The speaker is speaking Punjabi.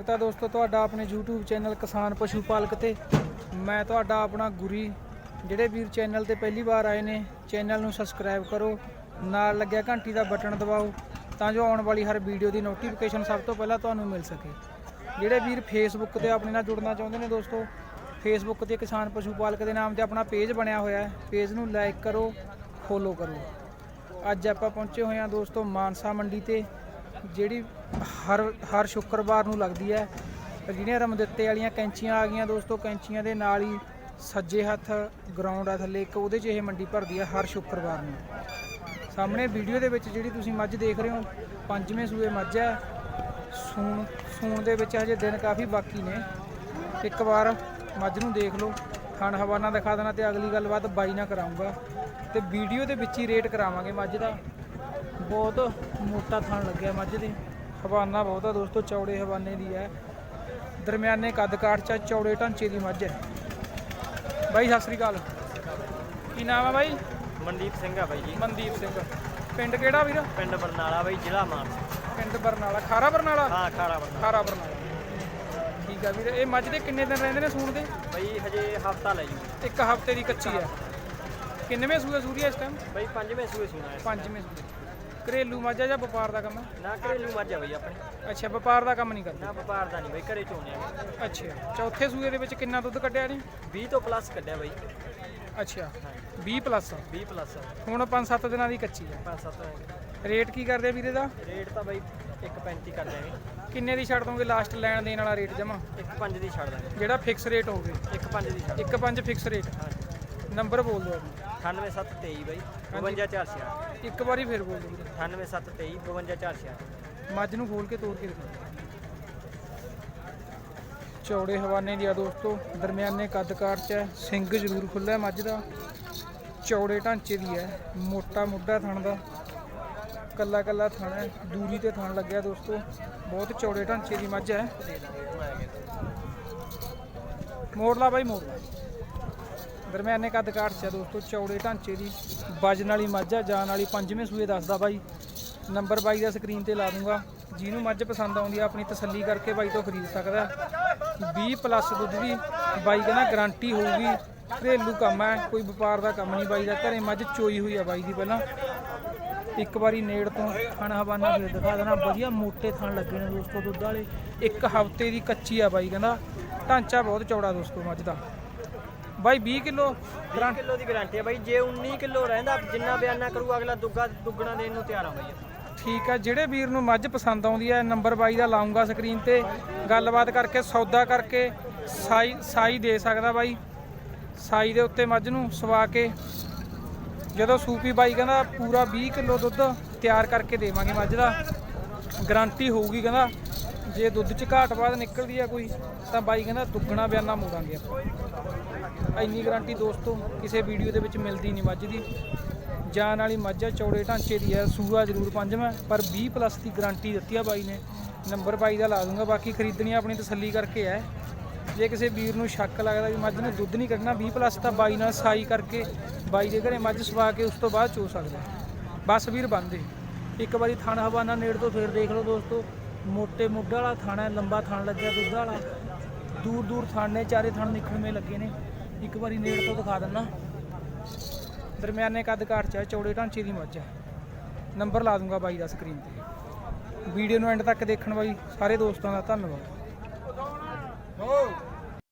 ਸਵਾਗਤ ਹੈ ਦੋਸਤੋ, ਤੁਹਾਡਾ ਆਪਣੇ YouTube ਚੈਨਲ ਕਿਸਾਨ ਪਸ਼ੂ ਪਾਲਕ ਤੇ। ਮੈਂ ਤੁਹਾਡਾ ਆਪਣਾ ਗੁਰੀ। ਜਿਹੜੇ ਵੀਰ ਚੈਨਲ ਤੇ ਪਹਿਲੀ ਵਾਰ ਆਏ ਨੇ, ਚੈਨਲ ਨੂੰ ਸਬਸਕ੍ਰਾਈਬ ਕਰੋ, ਨਾਲ ਲੱਗਿਆ ਘੰਟੀ ਦਾ ਬਟਨ ਦਬਾਓ, ਤਾਂ ਜੋ ਆਉਣ ਵਾਲੀ ਹਰ ਵੀਡੀਓ ਦੀ ਨੋਟੀਫਿਕੇਸ਼ਨ ਸਭ ਤੋਂ ਪਹਿਲਾਂ ਤੁਹਾਨੂੰ ਮਿਲ ਸਕੇ। ਜਿਹੜੇ ਵੀਰ ਫੇਸਬੁੱਕ ਤੇ ਆਪਣੇ ਨਾਲ ਜੁੜਨਾ ਚਾਹੁੰਦੇ ਨੇ ਦੋਸਤੋ ਫੇਸਬੁੱਕ ਤੇ ਕਿਸਾਨ ਪਸ਼ੂ ਪਾਲਕ ਦੇ ਨਾਮ ਤੇ ਆਪਣਾ ਪੇਜ ਬਣਿਆ ਹੋਇਆ ਹੈ ਪੇਜ ਨੂੰ ਲਾਈਕ ਕਰੋ ਫੋਲੋ ਕਰੋ। ਅੱਜ ਆਪਾਂ ਪਹੁੰਚੇ ਹੋਏ ਹਾਂ ਦੋਸਤੋ, ਮਾਨਸਾ ਮੰਡੀ ਤੇ, ਜਿਹੜੀ ਹਰ ਹਰ ਸ਼ੁੱਕਰਵਾਰ ਨੂੰ ਲੱਗਦੀ ਹੈ। ਜਿਹੜੀਆਂ ਰਮਦਿੱਤੇ ਵਾਲੀਆਂ ਕੈਂਚੀਆਂ ਆ ਗਈਆਂ ਦੋਸਤੋ, ਕੈਂਚੀਆਂ ਦੇ ਨਾਲ ਹੀ ਸੱਜੇ ਹੱਥ ਗਰਾਊਂਡ ਆ ਥੱਲੇ, ਇੱਕ ਉਹਦੇ 'ਚ ਇਹ ਮੰਡੀ ਭਰਦੀ ਹੈ ਹਰ ਸ਼ੁੱਕਰਵਾਰ ਨੂੰ। ਸਾਹਮਣੇ ਵੀਡੀਓ ਦੇ ਵਿੱਚ ਜਿਹੜੀ ਤੁਸੀਂ ਮੱਝ ਦੇਖ ਰਹੇ ਹੋ, ਪੰਜਵੇਂ ਸੂਏ ਮੱਝ ਹੈ। ਸੂਣ ਸੂਣ ਦੇ ਵਿੱਚ ਹਜੇ ਦਿਨ ਕਾਫੀ ਬਾਕੀ ਨੇ। ਇੱਕ ਵਾਰ ਮੱਝ ਨੂੰ ਦੇਖ ਲਓ ਖਾਣ ਹਵਾਨਾ ਦਿਖਾ ਦੇਣਾ ਤੇ ਅਗਲੀ ਗੱਲਬਾਤ ਬਾਈ ਨਾਲ ਕਰਾਉਂਗਾ ਤੇ ਵੀਡੀਓ ਦੇ ਵਿੱਚ ਹੀ ਰੇਟ ਕਰਾਵਾਂਗੇ ਮੱਝ ਦਾ। ਬਹੁਤ ਮੋਟਾ ਥਣ ਲੱਗਿਆ ਮੱਝ ਦੇ। ਹਵਾਨਾ ਬਹੁਤ ਆ ਦੋਸਤੋ ਚੌੜੇ ਹਵਾਨੇ ਦੀ ਹੈ। ਦਰਮਿਆਨੇ ਕੱਦ ਕਾਠ ਚ ਚੌੜੇ ਢਾਂਚੇ ਦੀ ਮੱਝ ਹੈ। ਬਾਈ ਸਤਿ ਸ੍ਰੀ ਅਕਾਲ। ਕੀ ਨਾਮ ਹੈ ਬਾਈ? ਮਨਦੀਪ ਸਿੰਘ ਆ ਬਾਈ ਜੀ। ਮਨਦੀਪ ਸਿੰਘ। ਪਿੰਡ ਕਿਹੜਾ ਵੀਰ? ਪਿੰਡ ਬਰਨਾਲਾ ਬਾਈ ਜ਼ਿਲ੍ਹਾ ਮਾਨਸਾ ਪਿੰਡ ਬਰਨਾਲਾ ਖਾਰਾ ਬਰਨਾਲਾ? ਹਾਂ ਖਾੜਾ ਬਰਨਾਲਾ। ਖਾਰਾ ਬਰਨਾਲਾ। ਠੀਕ ਆ ਵੀਰ ਇਹ ਮੱਝ ਦੇ ਕਿੰਨੇ ਦਿਨ ਰਹਿੰਦੇ ਨੇ ਸੂਣ ਦੇ? ਬਾਈ ਹਜੇ ਹਫਤਾ ਲੈ ਜੂ ਇੱਕ ਹਫ਼ਤੇ ਦੀ ਕੱਚੀ ਹੈ। ਕਿੰਨਵੇਂ ਸੂਏ ਸੂਰੀ ਇਸ ਟਾਈਮ ਬਾਈ ਪੰਜਵੇਂ ਸੂਏ ਸੁਣਾ ਹੈ। ਪੰਜਵੇਂ ਸੂਏ। ਘਰੇਲੂ ਮੱਝ ਜਾਂ ਵਪਾਰ ਦਾ ਕੰਮ ਹੈ? ਨਾ ਘਰੇਲੂ ਮੱਝ ਆ ਬਾਈ ਆਪਣੇ। ਅੱਛਾ ਵਪਾਰ ਦਾ ਕੰਮ ਨਹੀਂ ਕਰਦੇ? ਨਾ ਵਪਾਰ ਦਾ ਨਹੀਂ ਬਾਈ ਘਰੇ ਚੋਣੇ ਆ। ਅੱਛਾ ਚੌਥੇ ਸੂਏ ਦੇ ਵਿੱਚ ਕਿੰਨਾ ਦੁੱਧ ਕੱਢਿਆ ਨੇ 20 ਤੋਂ ਪਲੱਸ ਕੱਢਿਆ ਬਾਈ। ਅੱਛਾ 20 ਪਲੱਸ 20 ਪਲੱਸ ਹੁਣ 5-7 ਦਿਨਾਂ ਦੀ ਕੱਚੀ ਹੈ 5-7 ਰੇਟ ਕੀ ਕਰਦੇ ਆ ਵੀਰੇ ਦਾ? ਰੇਟ ਤਾਂ ਬਾਈ 1.35 ਕਰ ਦਿਆਂਗੇ। ਕਿੰਨੇ ਦੀ ਛੱਡ ਦੋਗੇ ਲਾਸਟ ਲੈਣ ਦੇਣ ਵਾਲਾ ਰੇਟ ਜਮਾ? 1.5 ਦੀ ਛੱਡ ਦਾਂਗੇ। ਜਿਹੜਾ ਫਿਕਸ ਰੇਟ ਹੋਵੇ 1.5 ਦੀ ਛੱਡ 1.5 ਫਿਕਸ ਰੇਟ ਹਾਂਜੀ। ਨੰਬਰ ਬੋਲ ਦਿਓ ਆਪਣਾ। 98723 ਬਾਈ 52466 ਇੱਕ ਵਾਰੀ ਫੇਰ ਬੋਲ ਦਿਓ ਵੀਰੇ 98723 52466 ਮੱਝ ਨੂੰ ਖੋਲ ਕੇ ਤੋੜ ਕੇ ਦਿਖਾਓ ਚੌੜੇ ਹਵਾਨੇ ਦੀ ਆ ਦੋਸਤੋ ਦਰਮਿਆਨੇ ਕੱਦ ਕਾਠ ਚ ਹੈ ਸਿੰਘ ਜ਼ਰੂਰ ਖੁੱਲ੍ਹਾ ਹੈ ਮੱਝ ਦਾ। ਚੌੜੇ ਢਾਂਚੇ ਦੀ ਹੈ ਮੋਟਾ ਮੁੱਢਾ ਥਣ ਦਾ। ਕੱਲਾ ਕੱਲਾ ਥਣ ਹੈ ਦੂਰੀ ਤੇ ਥਣ ਲੱਗਿਆ ਦੋਸਤੋ। ਬਹੁਤ ਚੌੜੇ ਢਾਂਚੇ ਦੀ ਮੱਝ ਹੈ। ਮੋੜ ਲਾ ਬਾਈ ਮੋੜ ਲਾ ਦਰਮਿਆਨੇ ਕੱਦ ਕਾਠ ਚ ਆ ਦੋਸਤੋ, ਚੌੜੇ ਢਾਂਚੇ ਦੀ ਵਜਨ ਵਾਲੀ ਮੱਝ ਆ ਜਾਨ ਵਾਲੀ ਪੰਜਵੇਂ ਸੂਏ ਦੱਸਦਾ ਬਾਈ। ਨੰਬਰ ਬਾਈ ਦਾ ਸਕਰੀਨ ਤੇ ਲਾ ਦੂੰਗਾ। ਜਿਹਨੂੰ ਮੱਝ ਪਸੰਦ ਆਉਂਦੀ ਆ, ਆਪਣੀ ਤਸੱਲੀ ਕਰਕੇ ਬਾਈ ਤੋਂ ਖਰੀਦ ਸਕਦਾ। ਹੈ। 20 ਪਲੱਸ ਦੁੱਧ ਦੀ ਬਾਈ ਕਹਿੰਦਾ ਗਾਰੰਟੀ ਹੋਊਗੀ। ਘਰੇਲੂ ਕੰਮ ਹੈ ਕੋਈ ਵਪਾਰ ਦਾ ਕੰਮ ਨਹੀਂ ਬਾਈ ਦਾ। ਘਰੇ ਮੱਝ ਚੋਈ ਹੋਈ ਆ ਬਾਈ ਦੀ ਪਹਿਲਾਂ। ਇੱਕ ਵਾਰੀ ਨੇੜ ਤੋਂ ਖਾਣਾ ਹਵਾਨਾ ਫੇਰ ਦਿਖਾ ਦੇਣਾ। ਵਧੀਆ ਮੋਟੇ ਥਣ ਲੱਗੇ ਨੇ ਦੋਸਤੋ ਦੁੱਧ ਵਾਲੇ। ਇੱਕ ਹਫ਼ਤੇ ਦੀ ਕੱਚੀ ਆ ਬਾਈ ਕਹਿੰਦਾ। ਢਾਂਚਾ ਬਹੁਤ ਚੌੜਾ ਦੋਸਤੋ ਮੱਝ ਦਾ। ਬਾਈ 20 ਕਿਲੋ 20 ਕਿਲੋ ਦੀ ਗਾਰੰਟੀ ਹੈ ਬਾਈ ਜੇ 19 ਕਿਲੋ ਰਹਿੰਦਾ ਜਿੰਨਾ ਬਿਆਨਾ ਕਰੂ ਅਗਲਾ ਦੁੱਗਾ ਦੁੱਗਣਾ ਦੇਣ ਨੂੰ ਤਿਆਰ ਆ ਬਾਈ ਠੀਕ ਆ ਜਿਹੜੇ ਵੀਰ ਨੂੰ ਮੱਝ ਪਸੰਦ ਆਉਂਦੀ ਹੈ ਨੰਬਰ ਬਾਈ ਦਾ ਲਾਉਂਗਾ ਸਕਰੀਨ ਤੇ ਗੱਲਬਾਤ ਕਰਕੇ ਸੌਦਾ ਕਰਕੇ ਸਾਈ ਸਾਈ ਦੇ ਸਕਦਾ ਬਾਈ। ਸਾਈ ਦੇ ਉੱਤੇ ਮੱਝ ਨੂੰ ਸਵਾ ਕੇ ਜਦੋਂ ਸੂਪੀ ਬਾਈ ਕਹਿੰਦਾ ਪੂਰਾ 20 ਕਿਲੋ ਦੁੱਧ ਤਿਆਰ ਕਰਕੇ ਦੇਵਾਂਗੇ ਮੱਝ ਦਾ ਗਾਰੰਟੀ ਹੋਊਗੀ ਕਹਿੰਦਾ। ਜੇ ਦੁੱਧ 'ਚ ਘਾਟ ਬਾਅਦ ਨਿਕਲਦੀ ਆ ਕੋਈ ਤਾਂ ਬਾਈ ਕਹਿੰਦਾ ਦੁੱਗਣਾ ਬਿਆਨਾ ਮੋੜਾਂਗੇ ਆਪਾਂ। ਇੰਨੀ ਗਾਰੰਟੀ ਦੋਸਤੋ ਕਿਸੇ ਵੀਡੀਓ ਦੇ ਵਿੱਚ ਮਿਲਦੀ ਨਹੀਂ ਮੱਝ ਦੀ। ਜਾਨ ਵਾਲੀ ਮੱਝ ਆ, ਚੌੜੇ ਢਾਂਚੇ ਦੀ ਹੈ ਸੂਆ ਜ਼ਰੂਰ ਪੰਜਵਾਂ, ਪਰ 20 ਪਲੱਸ ਦੀ ਗਾਰੰਟੀ ਦਿੱਤੀ ਆ ਬਾਈ ਨੇ। ਨੰਬਰ ਬਾਈ ਦਾ ਲਾ ਦੂੰਗਾ, ਬਾਕੀ ਖਰੀਦਣੀ ਆਪਣੀ ਤਸੱਲੀ ਕਰਕੇ ਹੈ। ਜੇ ਕਿਸੇ ਵੀਰ ਨੂੰ ਸ਼ੱਕ ਲੱਗਦਾ ਵੀ ਮੱਝ ਨੇ ਦੁੱਧ ਨਹੀਂ ਕੱਢਣਾ 20 ਪਲੱਸ ਤਾਂ ਬਾਈ ਨਾਲ ਸਾਈ ਕਰਕੇ ਬਾਈ ਦੇ ਘਰੇ ਮੱਝ ਸਵਾ ਕੇ ਉਸ ਤੋਂ ਬਾਅਦ ਚੋ ਸਕਦਾ ਬਸ ਵੀਰ ਬੰਦੇ ਇੱਕ ਵਾਰੀ ਥਣ ਹਵਾਨਾ ਨੇੜ ਤੋਂ ਫੇਰ ਦੇਖ ਲਓ ਦੋਸਤੋ। ਮੋਟੇ ਮੁੱਢ ਵਾਲਾ ਥਾਣਾ ਲੰਬਾ ਥਾਣ ਲੱਗਿਆ ਦੁੱਧ ਵਾਲਾ। ਦੂਰ ਦੂਰ ਥਾਣੇ ਚਾਰੇ ਥਣ ਨਿਕਲਵੇਂ ਲੱਗੇ ਨੇ। ਇੱਕ ਵਾਰੀ ਨੇੜ ਤੋਂ ਦਿਖਾ ਦਿੰਨਾ ਦਰਮਿਆਨੇ ਕੱਦ ਕਾਠ ਚ ਹੈ, ਚੌੜੇ ਢਾਂਚੇ ਦੀ ਮੱਝ ਹੈ। ਨੰਬਰ ਲਾ ਦੂੰਗਾ ਬਾਈ ਦਾ ਸਕਰੀਨ ਤੇ। ਵੀਡੀਓ ਨੂੰ ਐਂਡ ਤੱਕ ਦੇਖਣ ਬਾਈ। ਸਾਰੇ ਦੋਸਤਾਂ ਦਾ ਧੰਨਵਾਦ।